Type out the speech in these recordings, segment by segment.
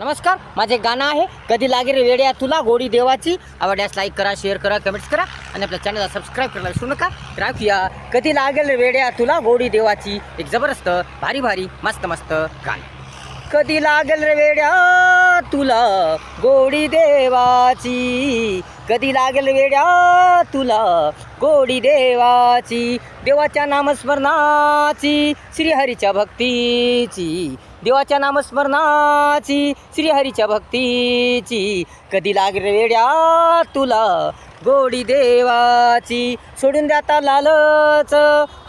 नमस्कार माझे गाणं आहे. कधी लागेल रे वेड्या तुला गोडी देवाची. आवडल्यास लाईक करा शेअर करा कमेंट्स करा आणि आपल्या चॅनलला सबस्क्राईब करायला विसरू नका. राखूया. कधी लागेल रे वेड्या तुला गोडी देवाची. एक जबरदस्त भारी भारी मस्त मस्त गाणं. कधी लागेल रे वेड्या तुला गोडी देवाची. कधी लागेल वेड्या तुला गोडी देवाची. देवाच्या नामस्मरणाची श्रीहरीच्या भक्तीची. देवाच्या नामस्मरणाची श्रीहरीच्या भक्तीची. कधी लागेल रे वेड्या तुला गोडी देवाची. सोडून द्याता लालच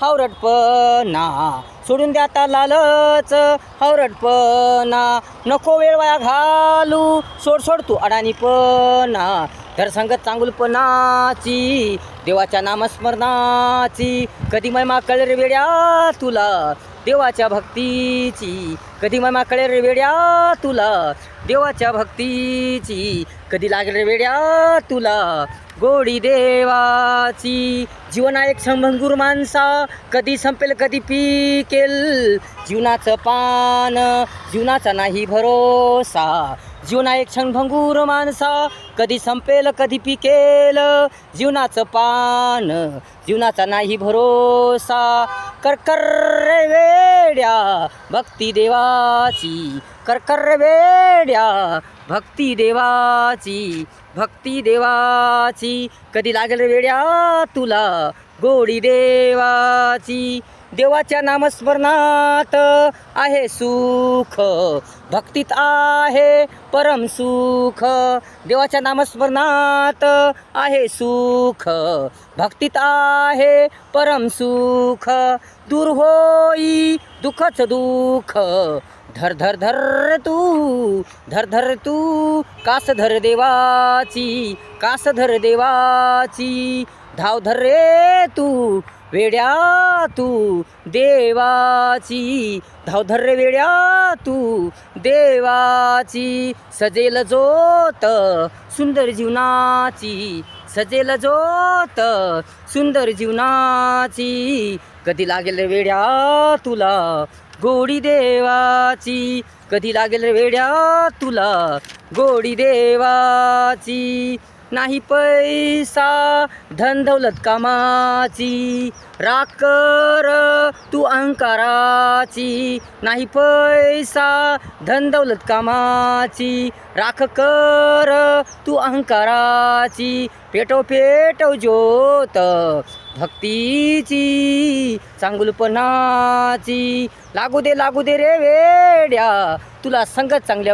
हावरटपणा. सोडून द्याता लालच हावरटपणा. नको वेळ वाया घालू. सोड सोड तू अडाणीपणा. तर संगत चांगुलपणाची देवाच्या नामस्मरणाची. कधी महिमा कळेल रे वेड्या तुला. देवाच्या भक्तीची. कधी ममा कळेल रे वेड्या तुला? देवाच्या भक्तीची. कधी लागेल रे वेड्या तुला? गोडी देवाची. जीवन आहे एक माणसा. कधी संपेल कधी पिकेल. जीवनाचं पान जीवनाचा नाही भरोसा. जीवना एक क्षणभंगूर माणसा. कधी संपेल कधी पिकेल. जीवनाचं पान जीवनाचा नाही भरोसा. कर. कर रे वेड्या भक्ती देवाची. कर वेड्या भक्ती देवाची भक्ती देवाची. कधी लागेल वेड्या तुला? गोडी देवाची. देवाच्या नामस्मरणात आहे सुख. भक्तीत आहे परम सुख. देवाच्या नामस्मरणात आहे सुख. भक्तीत आहे परम सुख. दूर होई दुःखच दुःख. धर धर धर तू धर धर तू कास धर देवाची कास धर देवाची. धाव धर रे तू वेड्या तू देवाची धावधर रे वेड्या तू देवाची सजेल जोत सुंदर जीवनाची सजेल जोत सुंदर जीवनाची. कधी लागेल रे वेड्या तुला गोडी देवाची? कधी लागेल रे वेड्या तुला गोडी देवाची? नाही पैसा. धन दौलत कामाची राकर तू अहंकाराची नाही पैसा. धन दौलत कामाची. राख कर तू अहंकाराची पेटो पेटव ज्योत भक्तीची. चांगुलपणाची. लागू दे लागू दे रे वेड्या. तुला संगत चांगल्या